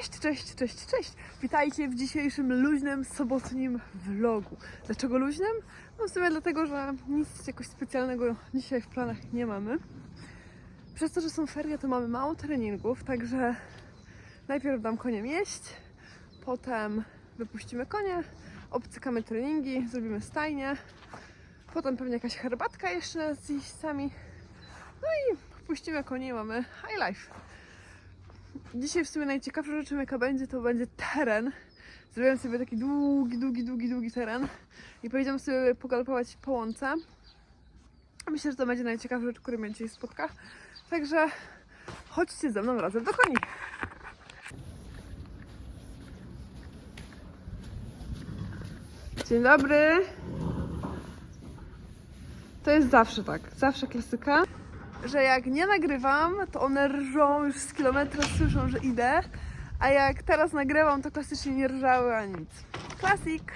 Cześć, cześć, cześć, cześć! Witajcie w dzisiejszym luźnym, sobotnim vlogu. Dlaczego luźnym? No w sumie dlatego, że nic jakoś specjalnego dzisiaj w planach nie mamy. Przez to, że są ferie, to mamy mało treningów, także najpierw dam koniem jeść, potem wypuścimy konie, obcykamy treningi, zrobimy stajnie, potem pewnie jakaś herbatka jeszcze z jeźdźcami, no i puścimy konie i mamy high life. Dzisiaj w sumie najciekawszą rzeczą jaka będzie, to będzie teren. Zrobiłem sobie taki długi, długi, długi, długi teren i powiedziałam sobie pogalopować po łące. Myślę, że to będzie najciekawsza rzecz, która mnie dzisiaj spotka. Także chodźcie ze mną razem do koni. Dzień dobry. To jest zawsze tak, zawsze klasyka, że jak nie nagrywam, to one rżą już z kilometra, słyszą, że idę, a jak teraz nagrywam, to klasycznie nie rżały ani nic. Klasik.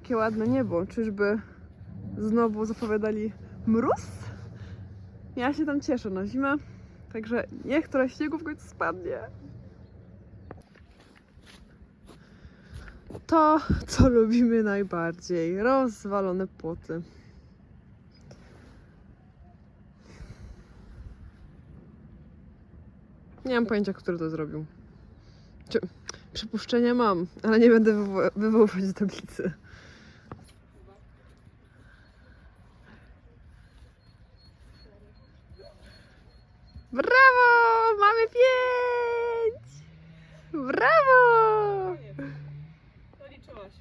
Jakie ładne niebo. Czyżby znowu zapowiadali mróz? Ja się tam cieszę na zimę. Także niech trochę śniegu w końcu spadnie. To, co lubimy najbardziej. Rozwalone płoty. Nie mam pojęcia, kto to zrobił. Przypuszczenia mam, ale nie będę wywo- wywoływać tablicy. Brawo! Mamy pięć! Brawo! Zaliczyłaś.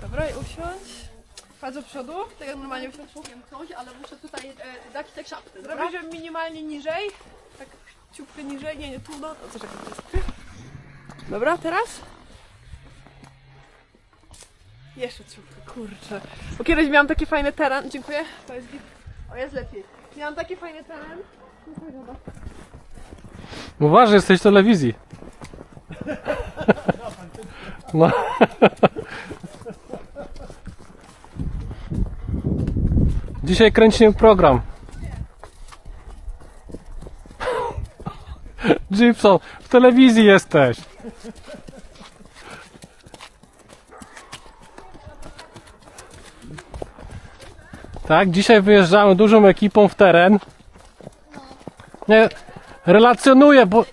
Dobra, i usiądź. Patrz do przodu, tak jak normalnie usiądź. Piękność, ale muszę tutaj e, dać te szapkę. Zrobię, żeby minimalnie niżej. Tak ciupkę niżej. Nie, nie, tu no. O, co czekaj, to jest. Dobra, teraz? Jeszcze ciupkę, kurczę. Bo kiedyś miałam taki fajny teren. Dziękuję. To jest git. O, jest lepiej. Miałam taki fajny teren. Uważaj, jesteś w telewizji. No. Dzisiaj kręcimy program. Gibson, w telewizji jesteś. Tak, dzisiaj wyjeżdżamy dużą ekipą w teren. Nie, relacjonuję, bo...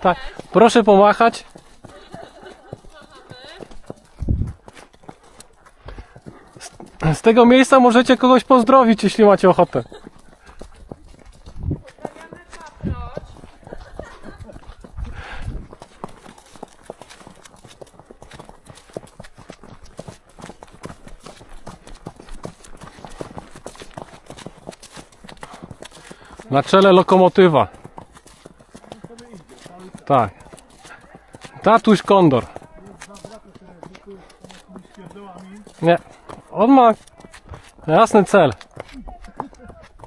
Tak, proszę pomachać. Z, z tego miejsca możecie kogoś pozdrowić, jeśli macie ochotę. Na czele lokomotywa. Tak. Tatuś Kondor. Nie. On ma jasny cel.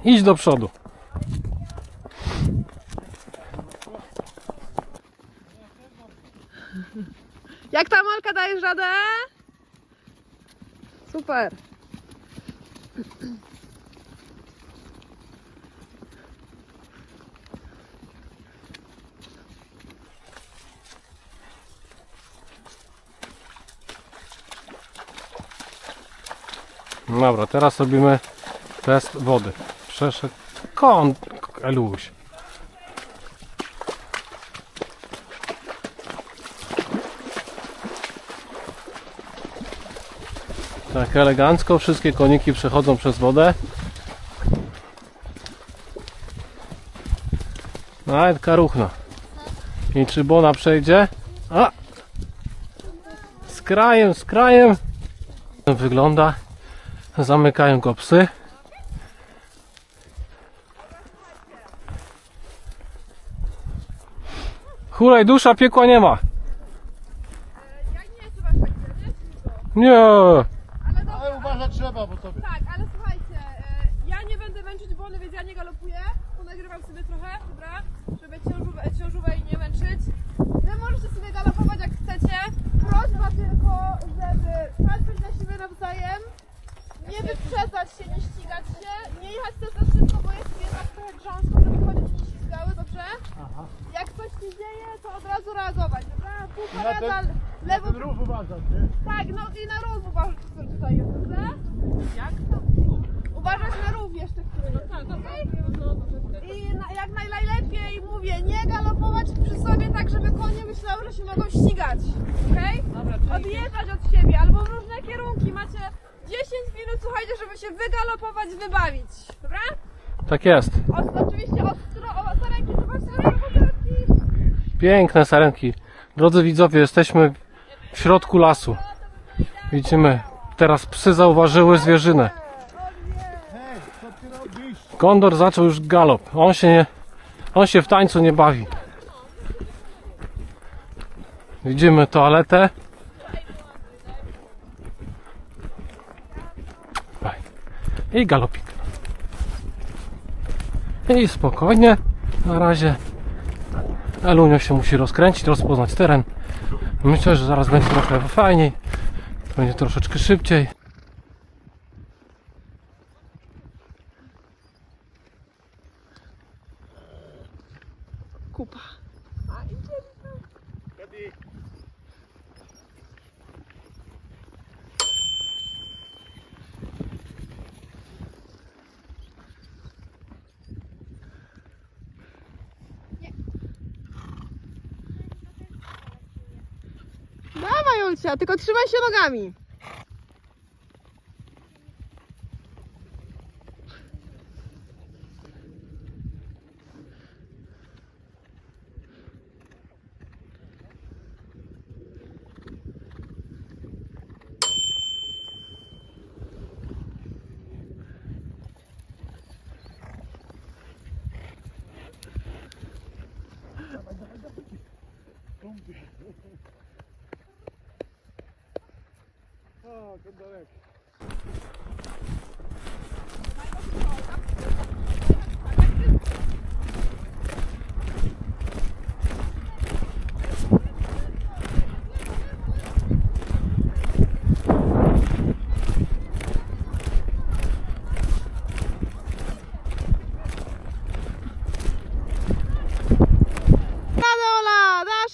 Idź do przodu. Jak tam, Alka, dajesz radę? Super. Dobra, teraz robimy test wody. Przeszedł kąt, Eluś. Tak elegancko, wszystkie koniki przechodzą przez wodę. Nawet karuchna. I czy Bona przejdzie? A! Z krajem, z krajem. Wygląda. Zamykają go psy. Hulaj dusza, piekła nie ma. Nie. Ale uważać trzeba, bo to Tak, ale słuchajcie, e, ja nie będę męczyć Bony, więc ja nie galopuję. Ponagrywam sobie trochę, dobra? Żeby ciążówę, ciążówę i nie męczyć. Wy możecie sobie galopować jak chcecie. Prośba tylko, żeby patrzeć na siebie nawzajem. Nie wyprzedzać się, nie ścigać się. Nie jechać też za szybko, bo jest jednak trochę grząsko, żeby chodzić nie ściskały, dobrze? Jak coś się dzieje, to od razu reagować, dobra? Pół na ten- lewo, ten ruch uważać, nie? tak, no i na rów uważać, który tutaj jest, dobrze? Jak to? Uważać na rów jeszcze, który jest. Tak, dobra. I na, jak naj- najlepiej mówię, nie galopować przy sobie tak, żeby konie myślały, że się mogą ścigać. Okej? Dobra, czyli Odjechać od siebie albo w różne kierunki. Macie 10 minut, słuchajcie, żeby się wygalopować, wybawić. Dobra? Tak jest. O, oczywiście ostro, o, sarenki, zobaczcie, sarenki. Piękne sarenki. Drodzy widzowie, jesteśmy w środku lasu. Widzimy, teraz psy zauważyły zwierzynę. Kondor zaczął już galop. On się nie, on się w tańcu nie bawi. Widzimy toaletę. I galopik. I spokojnie. Na razie Elunio się musi rozkręcić, rozpoznać teren. Myślę, że zaraz będzie trochę fajniej. Będzie troszeczkę szybciej. Tylko trzymaj się nogami. Dasz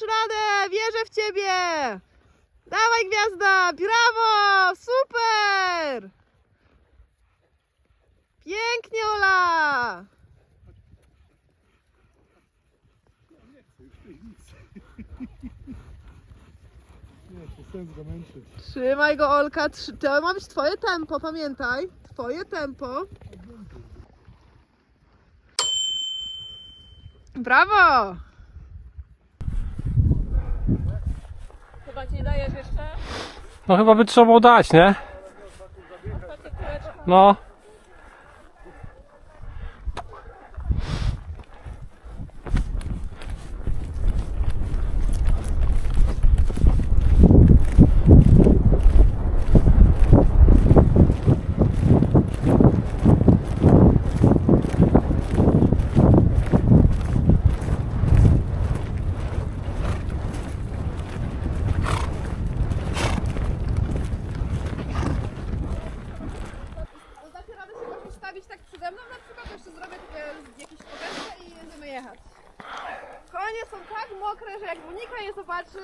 radę! Ciebie! Dawaj, gwiazda! Brawo! Super! Pięknie, Ola! Trzymaj go, Olka. Trzy- To ma być twoje tempo, pamiętaj. Twoje tempo. Brawo! Chyba ci nie dajesz jeszcze? No chyba by trzeba było dać, nie? No. No dacie radę się jakoś ustawić tak przede mną? Na przykład jeszcze zrobię takie jakieś podejście i będziemy jechać. Konie są tak mokre, że jak Monika je zobaczy,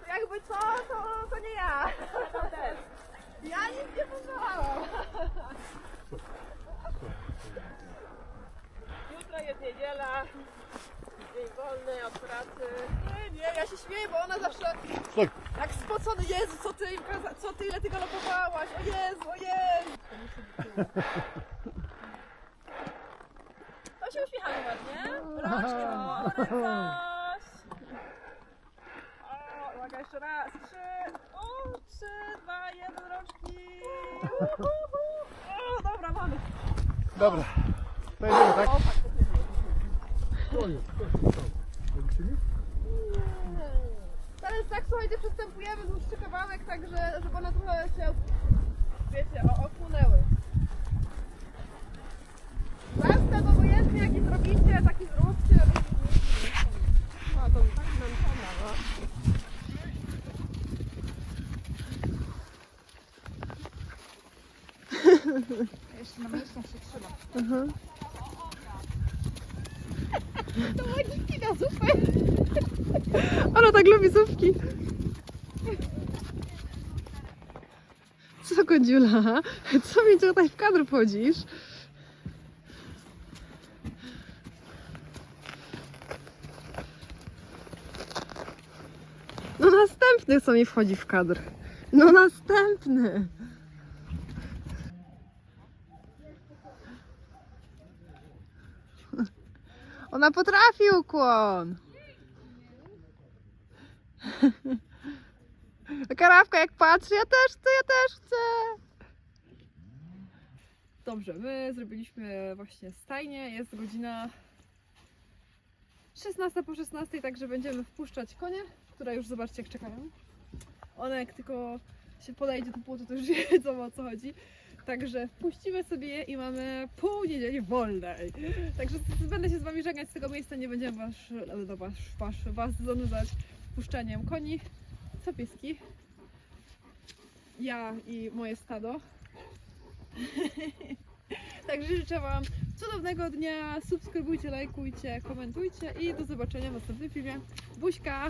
to jakby co, to, to nie ja. Ja nic nie pozwalałam. Jutro jest niedziela. Dzień wolny od pracy. Nie, nie, ja się śmieję, bo ona zawsze Stój. Jak spocony, Jezu, co ty im kaza- co ty, ile ty galopowałaś, o Jezu, o Jezu. To się uśmiechamy ładnie. Rączki do góry. O, uwaga, jeszcze raz. Trzy. O, trzy, dwa, jeden, rączki. Uhuhu. O, dobra, mamy. Dobra. To jedziemy, tak? O. To jest. Policzyli? Teraz tak, słuchajcie, przystępujemy dłuższy kawałek, także, żeby one trochę się, wiecie, o, ochłonęły. Zastęp obojętnie jaki zrobicie, taki zróbcie. A, to tak zmęczona, no. Jeszcze na miejscu się trzyma. To ładziki na zupę. Ona tak lubi zupki. Co Kodziula? Co mi tutaj w kadr wchodzisz? No następny co mi wchodzi w kadr. No następny. Ona potrafi ukłon. Karawka jak patrzy, ja też chcę, ja też chcę. Dobrze, my zrobiliśmy właśnie stajnię, jest godzina 16 po 16, także będziemy wpuszczać konie, które już zobaczcie jak czekają. One jak tylko się podejdzie do płotu, to już wiedzą o co chodzi. Także wpuścimy sobie je i mamy pół niedzieli wolnej. Także będę się z Wami żegnać z tego miejsca, nie będziemy was, no, was, was, was zanudzać wpuszczaniem koni. Co pieski? Ja i moje stado. Także życzę Wam cudownego dnia, subskrybujcie, lajkujcie, komentujcie i do zobaczenia w następnym filmie. Buźka!